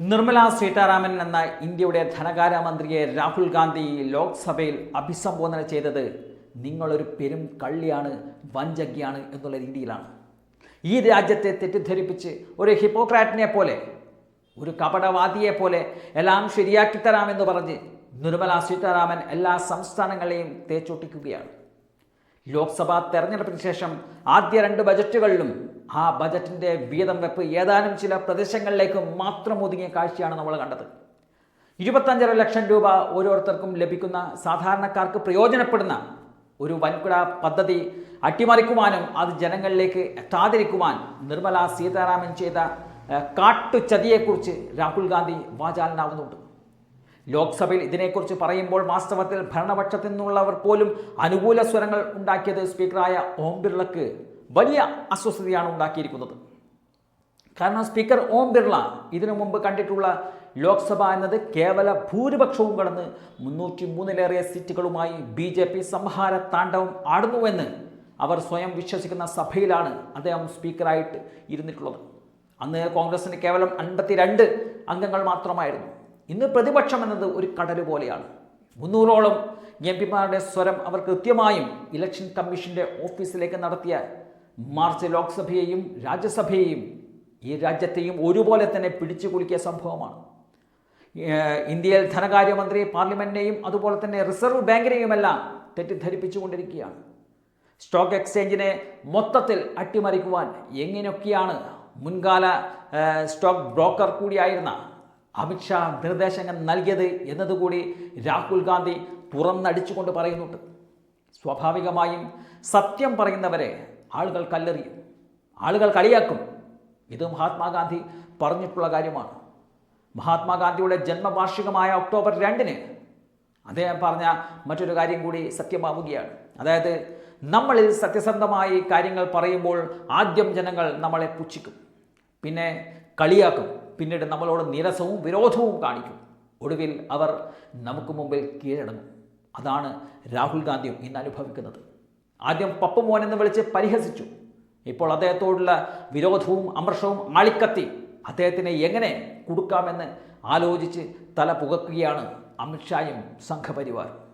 നിർമ്മല സീതാരാമൻ എന്ന ഇന്ത്യയുടെ ധനകാര്യമന്ത്രിയെ രാഹുൽ ഗാന്ധി ലോക്സഭയിൽ അഭിസംബോധന ചെയ്തത് നിങ്ങളൊരു പെരും കള്ളിയാണ് വഞ്ചകിയാണ് എന്നുള്ള രീതിയിലാണ്. ഈ രാജ്യത്തെ തെറ്റിദ്ധരിപ്പിച്ച് ഒരു ഹിപ്പോക്രാറ്റിനെ പോലെ ഒരു കപടവാദിയെ പോലെ എല്ലാം ശരിയാക്കി തരാമെന്ന് പറഞ്ഞ് നിർമ്മല സീതാരാമൻ എല്ലാ സംസ്ഥാനങ്ങളെയും തേച്ചൊട്ടിക്കുകയാണ്. ലോക്സഭാ തെരഞ്ഞെടുപ്പിന് ശേഷം ആദ്യ രണ്ട് ബജറ്റുകളിലും ആ ബജറ്റിന്റെ വീതം വെപ്പ് ഏതാനും ചില പ്രദേശങ്ങളിലേക്ക് മാത്രം ഒതുങ്ങിയ കാഴ്ചയാണ് നമ്മൾ കണ്ടത്. ഇരുപത്തഞ്ചര ലക്ഷം രൂപ ഓരോരുത്തർക്കും ലഭിക്കുന്ന സാധാരണക്കാർക്ക് പ്രയോജനപ്പെടുന്ന ഒരു വൻകിട പദ്ധതി അട്ടിമറിക്കുവാനും അത് ജനങ്ങളിലേക്ക് എത്താതിരിക്കുവാൻ നിർമ്മല സീതാരാമൻ ചെയ്ത കാട്ടുചതിയെക്കുറിച്ച് രാഹുൽ ഗാന്ധി വാചാലനാവുന്നുണ്ട്. ലോക്സഭയിൽ ഇതിനെക്കുറിച്ച് പറയുമ്പോൾ വാസ്തവത്തിൽ ഭരണപക്ഷത്തു നിന്നുള്ളവർ പോലും അനുകൂല സ്വരങ്ങൾ ഉണ്ടാക്കിയത് സ്പീക്കറായ ഓം ബിർളക്ക് വലിയ അസ്വസ്ഥതയാണ് ഉണ്ടാക്കിയിരിക്കുന്നത്. കാരണം സ്പീക്കർ ഓം ബിർള ഇതിനു മുമ്പ് കണ്ടിട്ടുള്ള ലോക്സഭ എന്നത് കേവല ഭൂരിപക്ഷവും കടന്ന് മുന്നൂറ്റി മൂന്നിലേറെ സീറ്റുകളുമായി ബി ജെ പി സംഹാര താണ്ഡവം ആടുന്നുവെന്ന് അവർ സ്വയം വിശ്വസിക്കുന്ന സഭയിലാണ് അദ്ദേഹം സ്പീക്കറായിട്ട് ഇരുന്നിട്ടുള്ളത്. അന്ന് കോൺഗ്രസിന് കേവലം അൻപത്തിരണ്ട് അംഗങ്ങൾ മാത്രമായിരുന്നു. ഇന്ന് പ്രതിപക്ഷം എന്നത് ഒരു കടൽ പോലെയാണ്. മുന്നൂറോളം എം പിമാരുടെ സ്വരം അവർ കൃത്യമായും ഇലക്ഷൻ കമ്മീഷന്റെ ഓഫീസിലേക്ക് നടത്തിയ മാർച്ച് ലോക്സഭയെയും രാജ്യസഭയെയും ഈ രാജ്യത്തെയും ഒരുപോലെ തന്നെ പിടിച്ചു കുലുക്കിയ സംഭവമാണ്. ഇന്ത്യയിൽ ധനകാര്യമന്ത്രി പാർലമെന്റിനെയും അതുപോലെ തന്നെ റിസർവ് ബാങ്കിനെയുമെല്ലാം തെറ്റിദ്ധരിപ്പിച്ചുകൊണ്ടിരിക്കുകയാണ്. സ്റ്റോക്ക് എക്സ്ചേഞ്ചിനെ മൊത്തത്തിൽ അട്ടിമറിക്കുവാൻ എങ്ങനെയൊക്കെയാണ് മുൻകാല സ്റ്റോക്ക് ബ്രോക്കർ കൂടിയായിരുന്ന അമിത്ഷാ നിർദ്ദേശങ്ങൾ നൽകിയത് എന്നതുകൂടി രാഹുൽ ഗാന്ധി തുറന്നടിച്ചുകൊണ്ട് പറയുന്നുണ്ട്. സ്വാഭാവികമായും സത്യം പറയുന്നവരെ ആളുകൾ കല്ലെറിയും ആളുകൾ കളിയാക്കും. ഇത് മഹാത്മാഗാന്ധി പറഞ്ഞിട്ടുള്ള കാര്യമാണ്. മഹാത്മാഗാന്ധിയുടെ ജന്മവാർഷികമായ ഒക്ടോബർ രണ്ടിന് അദ്ദേഹം പറഞ്ഞ മറ്റൊരു കാര്യം കൂടി സത്യമാവുകയാണ്. അതായത് നമ്മളിൽ സത്യസന്ധമായി കാര്യങ്ങൾ പറയുമ്പോൾ ആദ്യം ജനങ്ങൾ നമ്മളെ പുച്ഛിക്കും പിന്നെ കളിയാക്കും പിന്നീട് നമ്മളോട് നിരസവും വിരോധവും കാണിക്കും. ഒടുവിൽ അവർ നമുക്ക് മുമ്പിൽ കീഴടങ്ങും. അതാണ് രാഹുൽ ഗാന്ധിയും ഇന്ന് അനുഭവിക്കുന്നത്. ആദ്യം പപ്പു മോൻ എന്ന് വിളിച്ച് പരിഹസിച്ചു. ഇപ്പോൾ അദ്ദേഹത്തോടുള്ള വിരോധവും അമർഷവും ആളിക്കത്തി അദ്ദേഹത്തിനെ എങ്ങനെ കൊടുക്കാമെന്ന് ആലോചിച്ച് തല പുകക്കുകയാണ് അമിത്ഷായും സംഘപരിവാറും.